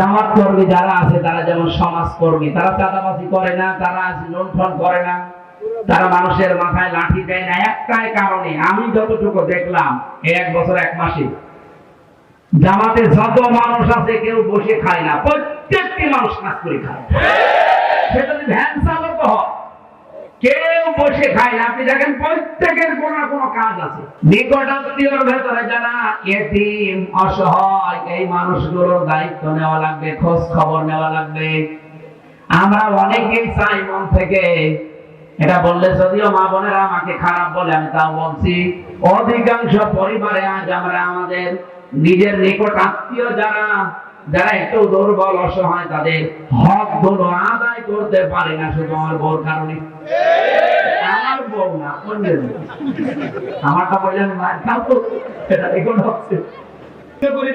জামাত কর্মী যারা আছে, তারা যেমন তারা চাঁদাবাজি করে না, তারা করে না, তারা মানুষের মাথায় লাঠি দেয় না, একটাই কারণে আমি যতটুকু দেখলাম এক বছর, এক মাসে, জামাতে যত মানুষ আছে কেউ বসে খায় না, প্রত্যেকটি মানুষ কাজ করে খায়। সে যদি ভ্যান চালক হয় কেউ বসে খায় না। আপনি দেখেন প্রত্যেকের কোন না কোনো কাজ আছে। নিকটাত্মীয়র ভেতরে যারা এতিম, অসহায়, এই মানুষগুলোর দায়িত্ব নেওয়া লাগবে, খোঁজ খবর নেওয়া লাগবে। আমরা অনেকেই চাই মন থেকে এটা বললে যদিও মা বোনেরা আমাকে খারাপ বলে, আমি তাও বলছি, অধিকাংশ পরিবারে আজ আমরা আমাদের নিজের নিকট আত্মীয় যারা যারা একটু দুর্বল অসহায়, তাদের হকগুলো আদায় করতে পারে না শুধু আমার বউর কারণে। আমার বউ না, অন্যের আমারটা বললেন তো। এখন হচ্ছে। করে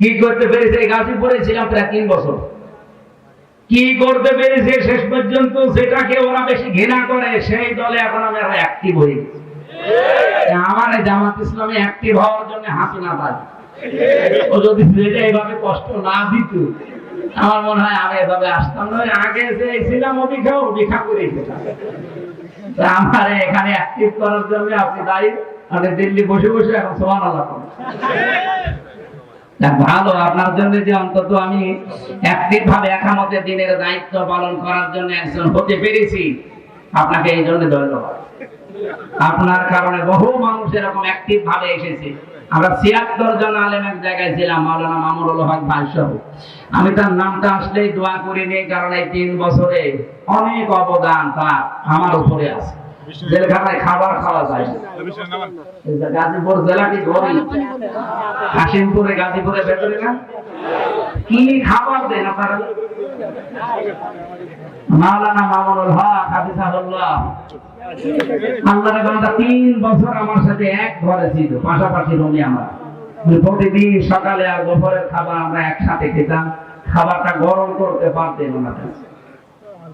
কি করতে পেরেছে? গাজীপুরে ছিলাম প্রায় তিন বছর। কি করতে পেরেছে শেষ পর্যন্ত? সেটাকে ওরা বেশি ঘৃণা করে। সেই দলে এখন আমরা অ্যাক্টিভ হয়ে গেছি। আমার জামাত ইসলামে অ্যাক্টিভ হওয়ার জন্য হাসিনা পাই ও যদি যেটা এইভাবে কষ্ট না দিত আমার মনে হয় এভাবে আসতাম না। আগে করে আমার এখানে অ্যাক্টিভ করার জন্য আপনি দায়ী। আপনি দিল্লি বসে বসে এখন সমান। যাক, ভালো আপনার জন্য যে অন্তত আমি অ্যাক্টিভ ভাবে একামতে দিনের দায়িত্ব পালন করার জন্য একজন হতে পেরেছি আপনাকে এই জন্য ধন্যবাদ। আপনার কারণে বহু মানুষ এরকম অ্যাক্টিভ ভাবে এসেছে। আমরা ছিয়াত্তর জন আলেম এক জায়গায় ছিলাম, মাওলানা মামুনুল হক ভাই সহ আমি তার নামটা আসলেই দোয়া করি নেই, কারণ এই তিন বছরে অনেক অবদান তার আমার উপরে আছে। জেলখানায় খাবার খাওয়া যায় গাজীপুর গরিব? হাসিমপুরে গাজীপুরে ভেতরে না? কি খাবার দেন আপনারা? মাওলানা মামুনুল হক, হাফিজাহুল্লাহ। আল্লাহর বান্দা তিন বছর আমার সাথে এক ঘরে ছিল পাশাপাশি রুমে আমরা। প্রতিদিন সকালে আর দুপুরের খাবার আমরা একসাথে খেতাম। খাবারটা গরম করতে পারতেন ওনার কাছে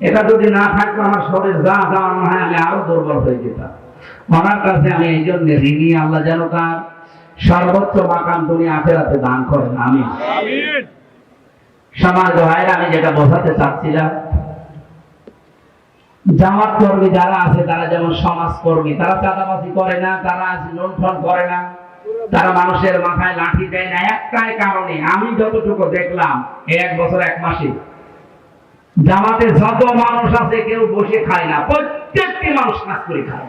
এটা যদি না থাকতো আমার শরীর যা মনে হয় আমি আরও দুর্বল হয়ে যেতাম। ওনার কাছে আমি এই জন্য ঋণী আল্লাহ যেন তার সর্বোচ্চ মাকাম তুমি আখেরাতে দান করেন আমি সমাজ ভাইরা আমি যেটা বোঝাতে চাচ্ছিলাম জামাত কর্মী যারা আছে, তারা যেমন সমাজ কর্মী তারা চাঁদাবাজি করে না, তারা লুণ্ঠন করে না। তারা মানুষের মাথায় লাঠি দেয় না, একটাই কারণে আমি যতটুকু দেখলাম এক বছর, এক মাসে জামাতে যত মানুষ আছে, কেউ বসে খায় না, প্রত্যেকটি মানুষ কাজ করে খায়।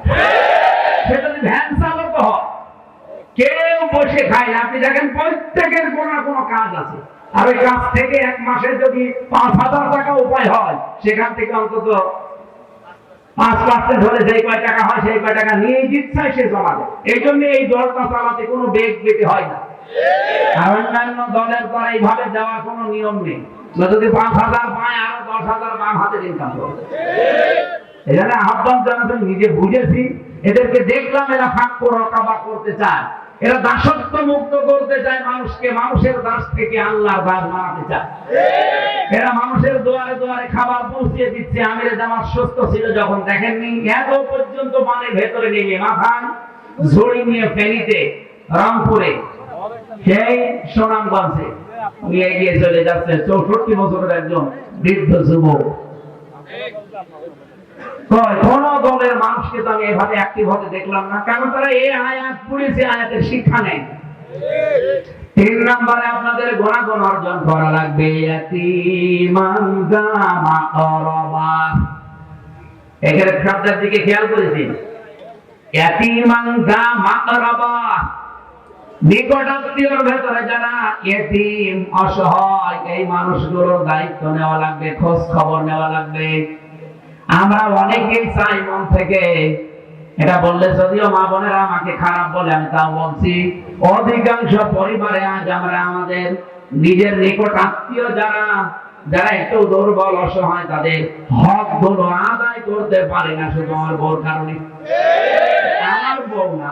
কেউ বসে খায় না। আপনি দেখেন, প্রত্যেকের কোনো না কোনো কাজ আছে। আর ওই কাজ থেকে এক মাসে যদি পাঁচ হাজার টাকা উপায় হয়, সেখান থেকে অন্তত পাঁচ পার্সেন্ট কয় টাকা হয়, সেই কয় টাকা দিচ্ছে সে এই জন্য এই দলটা চালাতে কোনো বেগ হয় না। আর অন্যান্য দলের দ্বারা এইভাবে দেওয়ার কোনো নিয়ম নেই। যদি পাঁচ হাজার পায়, আরও দশ হাজার বাম হাতের ইনকাম করবে এখানে আহ্বান জানাতে নিজে বুঝেছি। এদেরকে দেখলাম এরা ফাঁক রকাবা করতে চায়। এরা দাসত্ব মুক্ত করতে চায় মানুষকে মানুষের দাস থেকে আল্লাহর দাস বানাতে চায়। এরা মানুষের দুয়ারে দুয়ারে খাবার পৌঁছিয়ে দিচ্ছে। আমিরে জামাত সুস্থ ছিল যখন দেখেননি? এত পর্যন্ত পানির ভেতরে নেমে মাথায় ঝুড়ি নিয়ে ফেনীতে রামপুরে। সেই সুনামগঞ্জে উনি এগিয়ে চলে যাচ্ছে। চৌষট্টি বছরের একজন বৃদ্ধ যুবক। কোন দলের মানুষকে তো আমি এভাবে অ্যাক্টিভ হতে দেখলাম না। কারণ তারা এই আয়াত পড়েছে আয়াতের শিক্ষা তিন নম্বরে আপনাদের গুণাগুণ অর্জন করা লাগবে। এখানে দিকে খেয়াল করেছি। ভেতরে যারা অসহায়, এই মানুষগুলোর দায়িত্ব নেওয়া লাগবে, খোঁজ খবর নেওয়া লাগবে। আমরা অনেকেই চাই মন থেকে। এটা বললে যদিও মা বোনেরা আমাকে খারাপ বলে, আমি তাও বলছি, অধিকাংশ পরিবারে আজ আমরা আমাদের নিজের নিকট আত্মীয় যারা যারা একটু দুর্বল, অসহায়, তাদের হকগুলো আদায় করতে পারে না, শুধু আমার বউর কারণে। আমার বউ না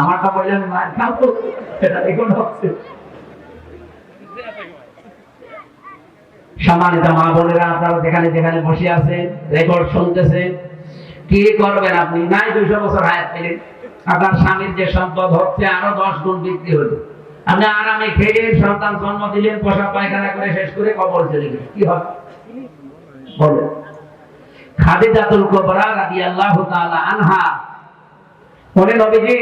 আমারটা বললেন, মার, খাও তো। এটা এখন হচ্ছে। সম্মানিত মা বোনেরা, আপনারা যেখানে যেখানে বসে আছেন রেকর্ড শুনতেছে কি করবেন আপনি? নাই দুইশো বছর হায়াত পেলেন। আপনার স্বামীর যে সম্পদ হচ্ছে আরও দশ গুণ বৃদ্ধি হলো। আপনি আরামে খেলে সন্তান জন্ম দিলেন পোষা পায়খানা করে শেষ করে কবর চলে গেলেন। কি হবে? বলো খাদিজাতুল কুবরা রাদিয়াল্লাহু তাআলা আনহা উনি নবীজি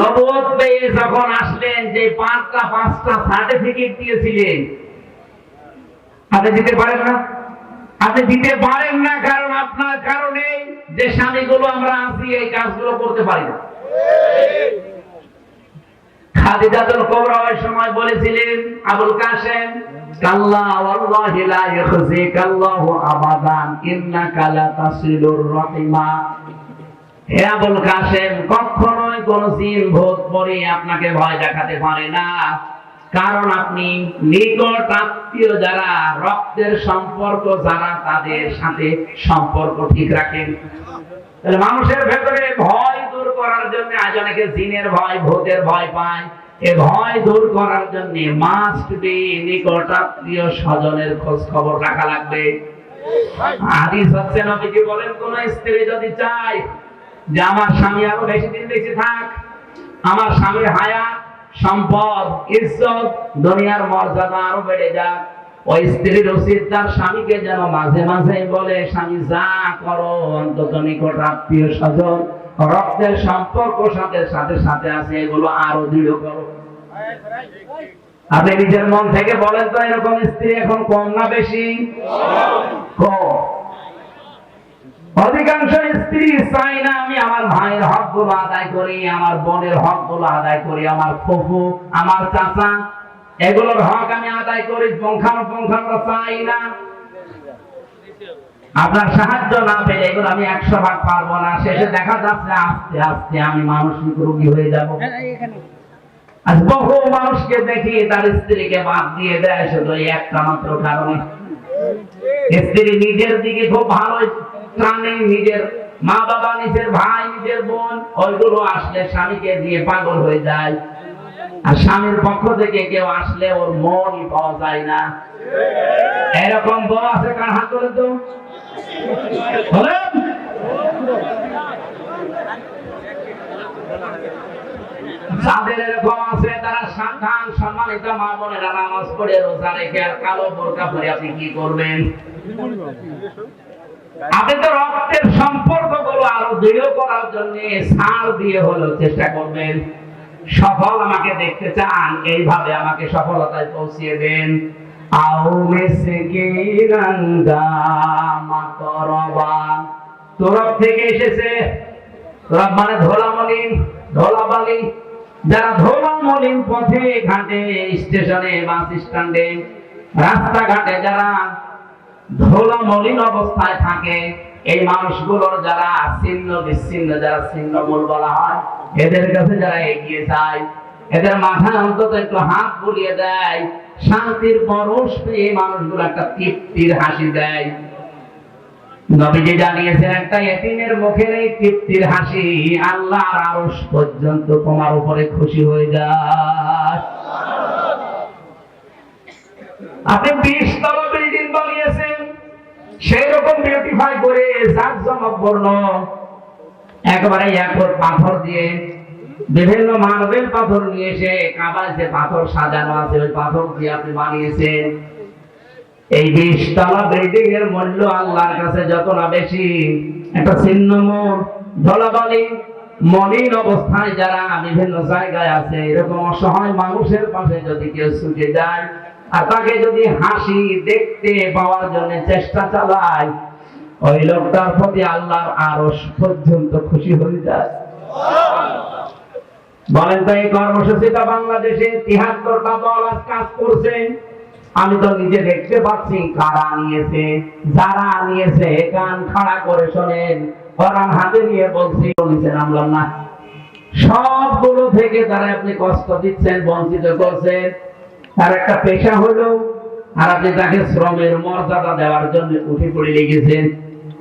নবুয়ত পেয়ে যখন আসলেন, যে পাঁচটা পাঁচটা সার্টিফিকেট দিয়েছিলেন আপনি দিতে পারেন না? আপনি দিতে পারেন না, কারণ আপনার কারণে যে স্বামীগুলো আমরা আছি, এই কাজগুলো করতে পারি না। আবুল কাসেম কখনোই কোন জিন আপনাকে ভয় দেখাতে পারে না। কারণ আপনি নিকট আত্মীয় যারা, রক্তের সম্পর্ক যারা, তাদের সাথে সম্পর্ক ঠিক রাখেন। মানুষের ভেতরে ভয় দূর করার জন্য আজ অনেকে জিনের ভয়, ভূতের ভয় পায়। এ ভয় দূর করার জন্য মাস্ট বি নিকট আত্মীয় স্বজনের খোঁজ খবর রাখা লাগবে। হাদিস হচ্ছে নবীজি বলেন, কোন স্ত্রী যদি চায় যে, আমার স্বামী আরও বেশি দিন বেশি থাক, আমার স্বামীর হায়াত সম্পদ, ইজ্জত দুনিয়ার মর্যাদা আরও বেড়ে যাক। ওই স্ত্রীর উচিত তার স্বামীকে যেন মাঝে মাঝে বলে, স্বামী, যা করো, অন্তত নিকট আত্মীয় স্বজন, রক্তের সম্পর্ক সাথে সাথে সাথে আছে, এগুলো আরও দৃঢ় করো। আপনি নিজের মন থেকে বলেন তো, এরকম স্ত্রী এখন কম না বেশি? কম। অধিকাংশ স্ত্রী চাই না আমি আমার ভাইয়ের হকগুলো আদায় করি আমার বোনের হকগুলো আদায় করি আমার ফুফু আমার চাচা এগুলোর হক আমি আদায় করি পুঙ্খানুপুঙ্খানু চাই না। আপনার সাহায্য না পেলে এগুলো আমি একশো ভাগ পারব না। শেষে দেখা যাচ্ছে আস্তে আস্তে আমি মানসিক রোগী হয়ে যাব। আজ বহু মানুষকে দেখি তার স্ত্রীকে বাদ দিয়ে দেয় শুধু একটা মাত্র কারণে। স্ত্রী নিজের দিকে খুব ভালো প্রাণে নিজের মা বাবা নিজের ভাই, নিজের বোন, ওইগুলো আসলে স্বামীকে দিয়ে পাগল হয়ে যায়। আর স্বামীর পক্ষ থেকে কেউ আসলে ওর মনই পাওয়া যায় না। এরকম বউ আছে কার হাত করে তো? যাদের এরকম আছে, তারা সাবধান, সম্মানিত মা বোনেরা নামাজ পড়ে, রোজা রেখে আর কালো বোরকা পরে আপনি কি করবেন? আপনি তো রক্তের সম্পর্কগুলো আরও দৃঢ় করার জন্য সার দিয়ে হলো, চেষ্টা করবেন। সফল আমাকে দেখতে চান, এইভাবে আমাকে সফলতায় পৌঁছিয়ে দেন। থেকে এসেছে। মানে ধোলা মলিন, ধোলা বালি। যারা ধোলা মলিন পথে ঘাটে, স্টেশনে, বাস স্ট্যান্ডে, রাস্তাঘাটে যারা ধোলা মলিন অবস্থায় থাকে। এই মানুষগুলোর যারা ছিন্ন, বিচ্ছিন্ন, যারা ছিন্ন মূল বলা হয়, এদের কাছে যারা এগিয়ে যায়, এদের মাথায় অন্তত একটু হাত বুলিয়ে দেয়, শান্তির পরশ পেয়ে মানুষগুলো একটা তৃপ্তির হাসি দেয়। নবীজি জানিয়েছেন, একটা এতিমের মুখের এই তৃপ্তির হাসি আল্লাহর আরশ পর্যন্ত তোমার উপরে খুশি হয়ে যায়। আপনি বিশ তলা সেই রকম বিউটিফাই করে জাঁকজমকপূর্ণ একেবারে একর পাথর দিয়ে বিভিন্ন মার্বেল পাথর নিয়ে এসে কাবায় যে পাথর সাজানো আছে, ওই পাথর দিয়ে আপনি বানিয়েছেন। এই বিশ তলা বিল্ডিং এর মূল্য আল্লাহর কাছে যত না বেশি, একটা ছিন্নমূল, ধলাবালি, মলিন অবস্থায় যারা বিভিন্ন জায়গায় আছে, এরকম অসহায় মানুষের পাশে যদি কেউ ছুটে যায় আর তাকে যদি হাসি দেখতে পাওয়ার জন্য চেষ্টা চালায়, ওই লোকটার প্রতি আল্লাহর আরও পর্যন্ত খুশি হয়ে যায়। বলেন তো এই কর্মসূচিটা বাংলাদেশে তিহাত্তরটা দল আজ কাজ করছে। আমি তো নিজে দেখতে পাচ্ছি কারা নিয়েছে, যারা নিয়েছে কান খাড়া করে শোনেন, কোরআন হাতে নিয়ে বলছি নিচে নামলাম না। সবগুলো থেকে তারা আপনি কষ্ট দিচ্ছেন, বঞ্চিত করছেন তার একটা পেশা হলো আর আপনি তাকে শ্রমের মর্যাদা দেওয়ার জন্য উঠে পড়ে লেগেছেন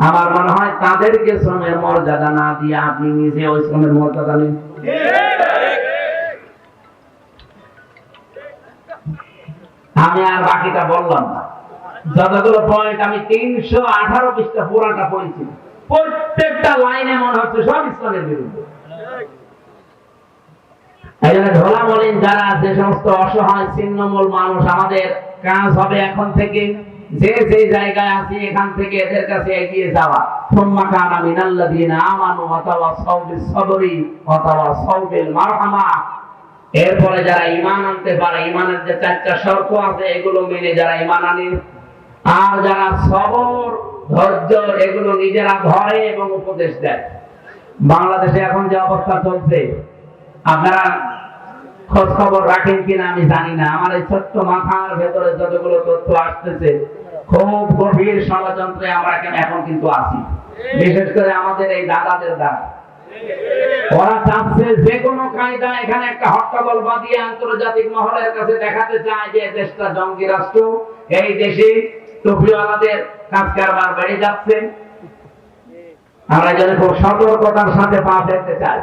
আমার মনে হয় তাদেরকে শ্রমের মর্যাদা না দিয়ে আপনি নিজে ওই শ্রমের মর্যাদা নেন। আমি আর বাকিটা বললাম না। যতগুলো পয়েন্ট আমি তিনশো আঠারো পৃষ্ঠা পুরাটা পড়েছি। প্রত্যেকটা লাইনে মনে হচ্ছে সব ইসলামের বিরুদ্ধে। ঢোলা যারা যে সমস্ত অসহায় ছিন্নমূল মানুষ, আমাদের কাজ হবে এখন থেকে যে যে জায়গায় এখান থেকে এদের কাছে এগিয়ে যাওয়া। সুম্মা কানা মিনাল্লাযীনা আমানু ওয়া তাওয়াসাউ বিস-সাবরি ওয়া তাওয়াসাউ বিল মারহামা এরপরে যারা ঈমান আনতে পারে, ঈমানের যে চারটা শর্ত আছে, এগুলো মেনে যারা ঈমান আনে। আর যারা সবর, ধৈর্য, এগুলো নিজেরা ধরে এবং উপদেশ দেয়। বাংলাদেশে এখন যে অবস্থা চলছে আপনারা খোঁজ খবর রাখেন কিনা আমি জানি না। আমার এই ছোট্ট মাথার ভেতরে যতগুলো তথ্য আসতেছে, খুব গভীর ষড়যন্ত্রে আমরা এখন কিন্তু আছি? বিশেষ করে আমাদের এই দাদাদের ওরা চাচ্ছে যে কোনো কায়দা এখানে একটা হট্টগোল বাঁধিয়ে আন্তর্জাতিক মহলের কাছে দেখাতে চায় যে দেশটা জঙ্গি রাষ্ট্র, এই দেশে টুপিওয়ালাদের কাজ কারবার বেড়ে যাচ্ছে। আমরা যেন খুব সতর্কতার সাথে পা ফেলতে চাই।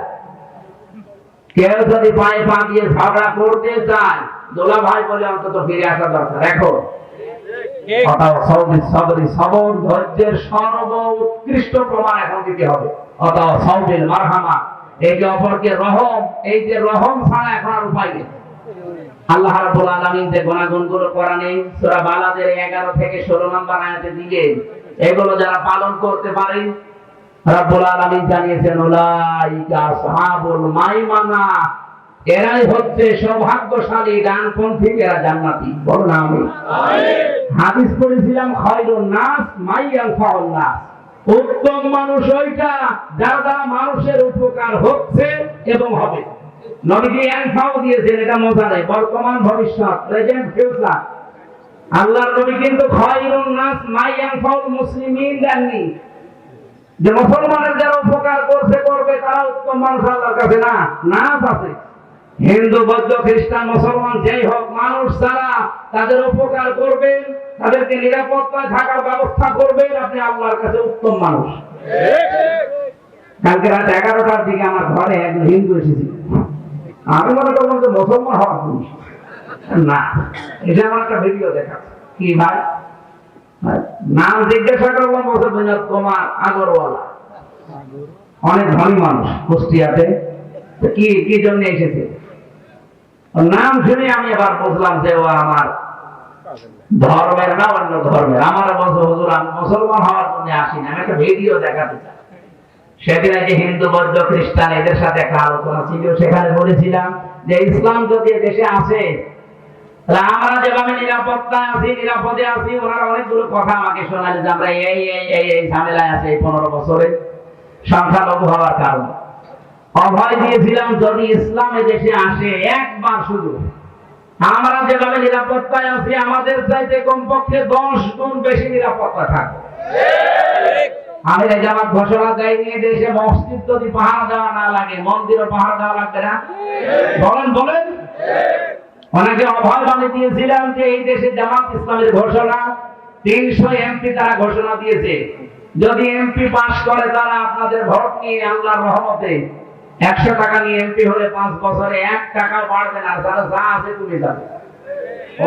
কেউ যদি পায়ে পা দিয়ে ঝগড়া করতে চায় দোলা ভাই বলে অন্তত ফিরে আসা দরকার। এখন নেই। আল্লাহ রাব্বুল আলামিন যে গুণাগুণগুলো কোরআনে সূরা বালাদের 11 থেকে 16 নম্বর আয়াতে দিয়ে এগুলো যারা পালন করতে পারে রাব্বুল আলামিন জানিয়েছেন উলাইকা আসহাবুল মাইমানা। এরাই হচ্ছে সৌভাগ্যশালী ডানপন্থী এরা জান্নাতি। বলো না আমি। হাদিস পড়েছিলাম খায়রুন নাস মাইয়াল ফাউল নাস। উত্তম মানুষ ওইটা যার দ্বারা মানুষের উপকার হচ্ছে এবং হবে। নবীজি দিয়েছেন এটা মজা নেই বর্তমান ভবিষ্যৎ প্রেজেন্ট ফিউচার আল্লাহর নবী কিন্তু খয়রুন নাস মাইয়াল ফাউল মুসলিমিন দেননি। যে মুসলমানের যারা উপকার করছে, করবে, তারা উত্তম মানুষ আল্লাহর কাছে না নাচ আছে। হিন্দু, বৌদ্ধ, খ্রিস্টান, মুসলমান, যেই হোক, মানুষ যারা তাদের উপকার করবেন তাদেরকে নিরাপত্তায় থাকার ব্যবস্থা করবেন আপনি আল্লাহর কাছে উত্তম মানুষ। কালকে রাত এগারোটার দিকে আমার ঘরে একজন হিন্দু এসেছিল। আমি মনে করলাম যে মুসলমান হওয়া না, এটা আমার একটা ভিডিও দেখা কি ভাই? নাম জিজ্ঞাসা করলাম বলছে বিনোদ কুমার আগরওয়ালা। অনেক ধনী মানুষ কুষ্টিয়াতে। কি কি জন্য এসেছে? নাম শুনে আমি এবার বুঝলাম যে ও আমার ধর্মের না, অন্য ধর্মের। আমার বলছে, হুজুর, আমি মুসলমান হওয়ার জন্য আসি না আমি একটা ভিডিও দেখাতে চাই। সেদিন যে হিন্দু, বৌদ্ধ, খ্রিস্টান, এদের সাথে একটা আলোচনা ছিল। সেখানে বলেছিলাম যে, ইসলাম যদি দেশে আসে আমরা যেভাবে নিরাপত্তায় আছি, নিরাপদে আছি, ওনারা অনেকগুলো কথা আমাকে শোনালেন যে আমরা এই এই এই ঝামেলায় আছি এই পনেরো বছরে। সংখ্যালঘু হওয়ার কারণে। অভয় দিয়েছিলাম, যদি ইসলাম দেশে আসে, একবার শুধু। আমরা যেভাবে নিরাপত্তায় আছি, আমাদের চাইতে কমপক্ষে দশ গুণ বেশি নিরাপত্তা থাকবে আমি এই জামাত ঘোষণা দেয়নি দেশে মসজিদ যদি পাহাড় দেওয়া না লাগে, মন্দিরও পাহাড় দেওয়া লাগবে না। বলেন বলেন। বাণী দিয়েছিলাম যে এই দেশে জামাত ইসলামের ঘোষণা তিনশো এমপি তারা ঘোষণা দিয়েছে। যদি এমপি পাস করে তারা আপনাদের ভোট নিয়ে রহমতে একশো টাকা নিয়ে এমপি হলে পাঁচ বছরে এক টাকা বাড়বে না যারা যা আছে তুমি যাবে।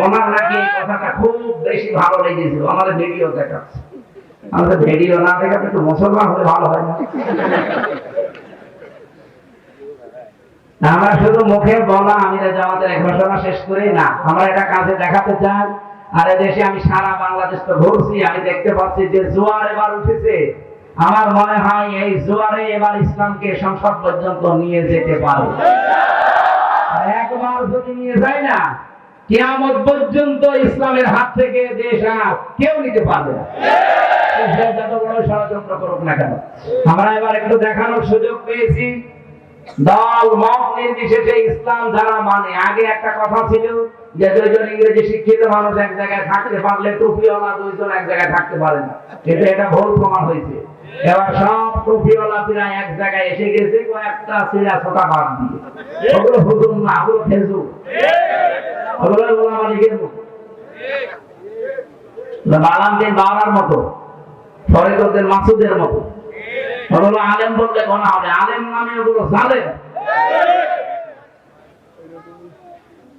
ওনার নাকি এই কথাটা খুব বেশি ভালো লেগেছিল আমাদের ভিডিও দেখাচ্ছে। আমাদের ভিডিও না দেখাতে একটু মুসলমান হলে ভালো হয় না। আমরা শুধু মুখে বলা আমি জামাতের ঘোষণা শেষ করি না। আমরা এটা কাজে দেখাতে চাই। আর দেশে আমি সারা বাংলাদেশ তো ঘুরছি, আমি দেখতে পাচ্ছি যে জোয়ার এবার উঠেছে। আমার মনে হয় এই জোয়ারে এবার ইসলামকে সংসদ পর্যন্ত নিয়ে যেতে পারে। একবার যদি নিয়ে যায় না, কিয়ামত পর্যন্ত ইসলামের হাত থেকে দেশ আর কেউ নিতে পারবে না। যত বড় ষড়যন্ত্র করুক না কেন। আমরা এবার একটু দেখানোর সুযোগ পেয়েছি। দল মত নির্বিশেষে ইসলাম যারা মানে। আগে একটা কথা ছিল যে দুইজন ইংরেজি শিক্ষিত মানুষ এক জায়গায় থাকতে পারলে টুপিওয়ালা দুইজন এক জায়গায় থাকতে পারে না। কিন্তু এটা ভুল প্রমাণ হয়েছে। এবার সব টুপিওয়ালা প্রায় এক জায়গায় এসে গেছে, কয়েকটা সিরা ছোটা বাদ দিয়ে। ওগুলো হুজুর না, ওগুলো ফেসবুক। ওগুলো মতো বাবার মতো মাসুদের মতো। ওগুলো আলেম বললে গোনা হবে? আলেম নামে ওগুলো জালেম।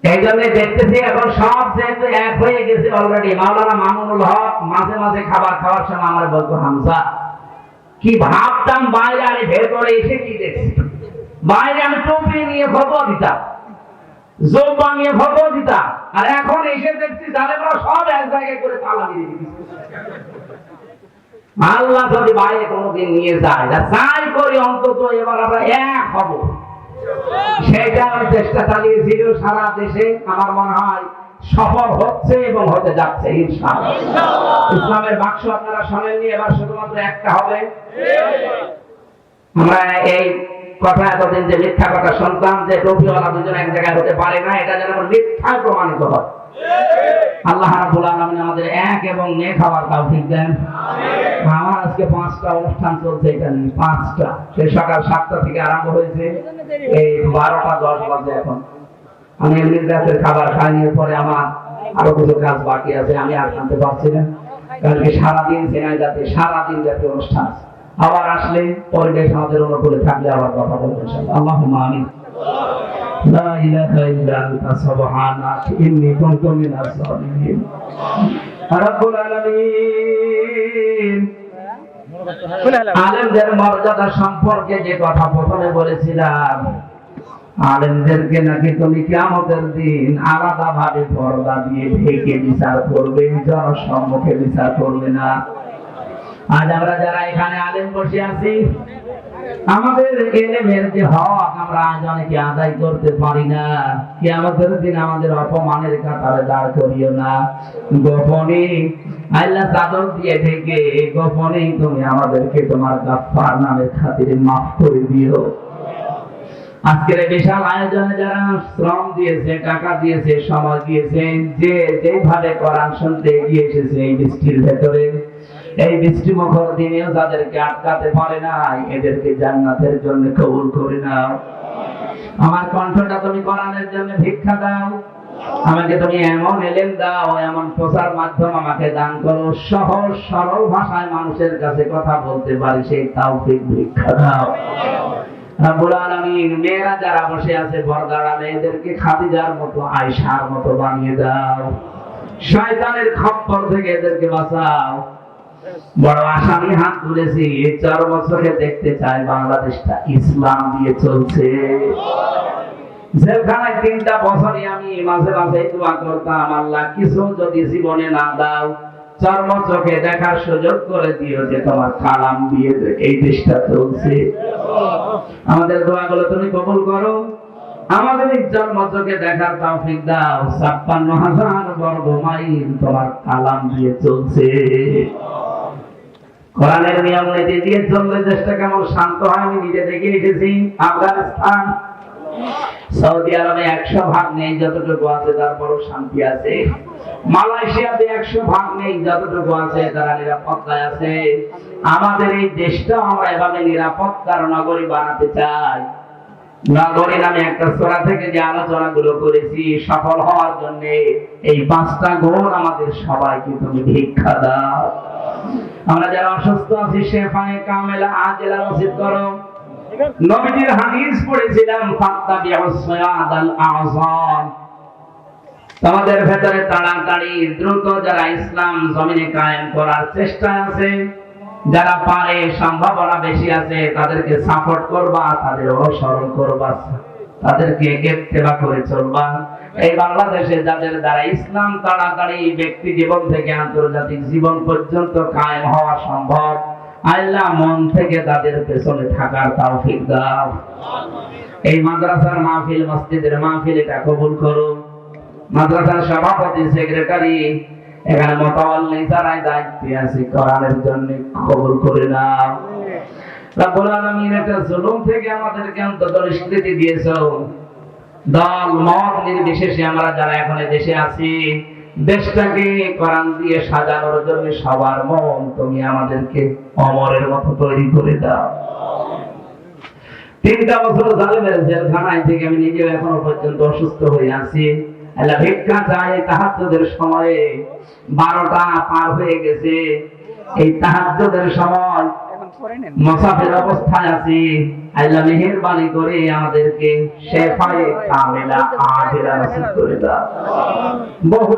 এই জন্য দেখতেছি এখন সব যেহেতু এক হয়ে গেছে অলরেডি মাওলানা মামুনুল হক মাঝে মাঝে খাবার খাওয়ার সময় আমার বলতো, হামজা, কি ভাবতাম বাইরে আরে ভেতরে এসে কি দেখছি? বাইরে আমি টুপি নিয়ে ফটো দিতাম যোগ বানিয়ে ফটো দিতাম, আর এখন এসে দেখছি জালেমরা সব এক জায়গায় করে তালা দিয়ে দিচ্ছে আল্লাহ যদি বাইরে কোনোদিন নিয়ে যায় না চাই করি অন্তত এবার আমরা এক হব। সেটা আমি চেষ্টা চালিয়েছিল সারা দেশে। আমার মনে হয় সফল হচ্ছে এবং হতে যাচ্ছে ইনশাআল্লাহ। ইসলামের বাক্স আপনারা শোনেননি এবার শুধুমাত্র একটা হবে। আমরা এই কথা এতদিন যে মিথ্যা কথা শুনতাম যে টপিওয়ালা দুজন এক জায়গায় হতে পারে না এটা যেন মিথ্যা প্রমাণিত হয়। আল্লাহ রাব্বুল আলামিন আমাদের এক এবং নেক হওয়ার তৌফিক দেন। আমার আজকে পাঁচটা অনুষ্ঠান চলছে এটা নিয়ে পাঁচটা। সে সকাল সাতটা থেকে আরম্ভ হয়েছে এই বারোটা দশ বাজে এখন। আমি এমনি রাতের খাবার পরে আমার আরও কিছু কাজ বাকি আছে আমি আর জানতে পারছি না। কারণ সারাদিন সেনাই জাতি সারাদিন জাতীয় অনুষ্ঠান আছে। আবার আসলে পরিবেশ আমাদের অনুকূলে থাকলে আবার কথা বলব আল্লাহ আলেমদের মর্যাদা সম্পর্কে যে কথা প্রথমে বলেছিলাম, আলেমদেরকে নাকি তুমি কেমন দিন আলাদা ভাবে পর্দা দিয়ে ঢেকে বিচার করবে, জনসম্মুখে বিচার করবে না। আজ আমরা যারা এখানে আলেম বসে আছি, আমাদের এলেমের যে হক, আমরা আজ অনেকে আদায় করতে পারি না। কি আমাদের দিন আমাদের অপমানের কাতারে দাঁড় করিও না। গোপনে আল্লাহ চাদর দিয়ে ঢেকে তুমি আমাদেরকে তোমার নামের খাতিরে মাফ করে দিও। আজকের বিশাল আয়োজনে যারা শ্রম দিয়েছে, টাকা দিয়েছে, সময় দিয়েছে, যে যেভাবে কোরআন শুনতে এগিয়ে এসেছে এই বৃষ্টির ভেতরে এই বৃষ্টি মুখর দিনেও যাদেরকে আটকাতে পারে নাই, এদেরকে জান্নাতের জন্য কবুল করে নাও। আমার কণ্ঠটা তুমি কোরআনের জন্য ভিক্ষা দাও। আমাকে তুমি এমন এলেন দাও, এমন প্রচার মাধ্যম আমাকে দান করো, সহজ, সরল ভাষায় মানুষের কাছে কথা বলতে পারি, সেই তাওফিক ভিক্ষা দাও। রাব্বুল মেয়েরা যারা বসে আছে, বর্দারা, মেয়েদেরকে খাদিজার মতো আয়সার মতো বানিয়ে দাও। শয়তানের খপ্পর থেকে এদেরকে বাঁচাও। বড় আসামি হাত তুলেছি এই চার বছরে দেখতে চাই বাংলাদেশটা। ইসলাম দিয়ে চলছে। যেখানে তিনটা বছরে আমি মাঝে মাঝে দোয়া করতাম, আল্লাহ, কিছু যদি জীবনে না দাও চর্ম চোখে দেখার সুযোগ করে দিও যে তোমার কালাম দিয়ে এই দেশটা চলছে। আমাদের দোয়াগুলো তুমি কবুল করো। আমাদের এই জন্ম দেখার তৌফিক দাও। ছাপ্পান্ন হাজার বর্গ মাইল তোমার কালাম দিয়ে চলছে। কোরআনের নিয়ম নীতি দিয়ে চললে দেশটা কেমন শান্ত হয়, আমি নিজে দেখে এসেছি। আফগানিস্তান। সৌদি আরবে একশো ভাগ নেই, যতটুকু আছে তারপরও শান্তি আছে। মালয়েশিয়াতে একশো ভাগ নেই, যতটুকু আছে তারা নিরাপত্তায় আছে। আমাদের এই দেশটা আমরা এভাবে নিরাপত্তার নগরী বানাতে চাই। নগরী একটা সোরা থেকে যে আলোচনা গুলো করেছি, সফল হওয়ার জন্য এই পাঁচটা আমাদের সবাইকে তুমি ভিক্ষা দাও। আমরা যারা অসুস্থ আছি কামেলা নসিব করো। নবীজির হাদিস পড়েছিলাম সিরাতাল আযম তোমাদের ভেতরে তাড়াতাড়ি দ্রুত যারা ইসলাম জমিনে কায়েম করার চেষ্টা আছে যারা পারে, সম্ভাবনা বেশি আছে, তাদেরকে সাপোর্ট করবা তাদের অনুসরণ করবা, তাদেরকে ইত্তেবা করে চলবা। এই বাংলাদেশে যাদের দ্বারা ইসলাম তাড়াতাড়ি ব্যক্তি জীবন থেকে আন্তর্জাতিক জীবন পর্যন্ত কায়েম হওয়া সম্ভব, আল্লাহ মন থেকে তাদের পেছনে থাকার তৌফিক দাও। এই মাদ্রাসার মাহফিল, মসজিদের মাহফিল এটা কবুল করো। মাদ্রাসার সভাপতি, সেক্রেটারি এখানে মোতাবাল্লি যারাই দায়িত্বে আছে, কোরআনের জন্য কবুল করে রব্বুল আলামিন একটা জুলুম থেকে আমাদেরকে অন্তত নিষ্কৃতি দিয়েছ দল, মত নির্বিশেষে আমরা যারা এখন দেশে আছি, দেশটাকে কোরআন দিয়ে সাজানোর জন্য সবার মন তুমি আমাদেরকে অমরের মতো তৈরি করে দাও। তিনটা বছর জালেমের জেলখানায় থেকে আমি নিজেও এখনও পর্যন্ত অসুস্থ হয়ে আছি। আল্লাহ ভিক্ষা তাহাজ্জুদের সময়ে। বারোটা পার হয়ে গেছে। এই তাহাজ্জুদের সময় মুসাফির অবস্থায় আছি। আল্লাহ মেহেরবানি করে আমাদেরকে শেফায়ে কামেলা নসিব করে দাও। বহু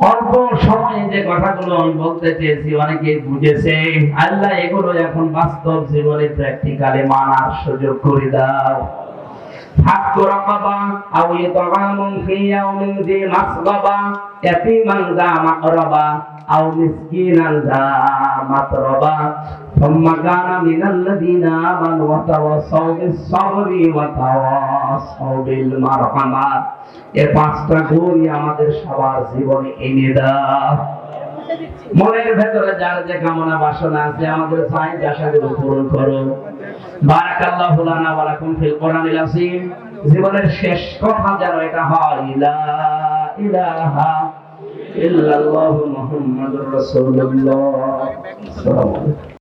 অল্প সময়ে যে কথাগুলো আমি বলতে চেয়েছি অনেকে বুঝেছে আল্লাহ এগুলো এখন বাস্তব জীবনে প্র্যাকটিক্যালি মানার সুযোগ করে দাও حق رقبة أو إطعام في يوم ذي مسغبة يتيما ذا مقربة أو مسكينا ذا متربة ثم كان من الذين آمنوا وتواصوا بالصبر وتواصوا بالمرحمة এ পাঁচটা গুণই আমাদের সবার জীবনে এনে দাও মনের ভেতরে যার যে কামনা বাসনা আছে আমাদের চাহিদা আশাগুলো পূরণ করো বারাকাল্লাহু লানা ওয়া লাকুম ফিল কোরআনিল আযীম জীবনের শেষ কথা যেন এটা হয় লা ইলাহা ইল্লাল্লাহু মুহাম্মাদুর রাসূলুল্লাহ সাল্লাল্লাহু আলাইহি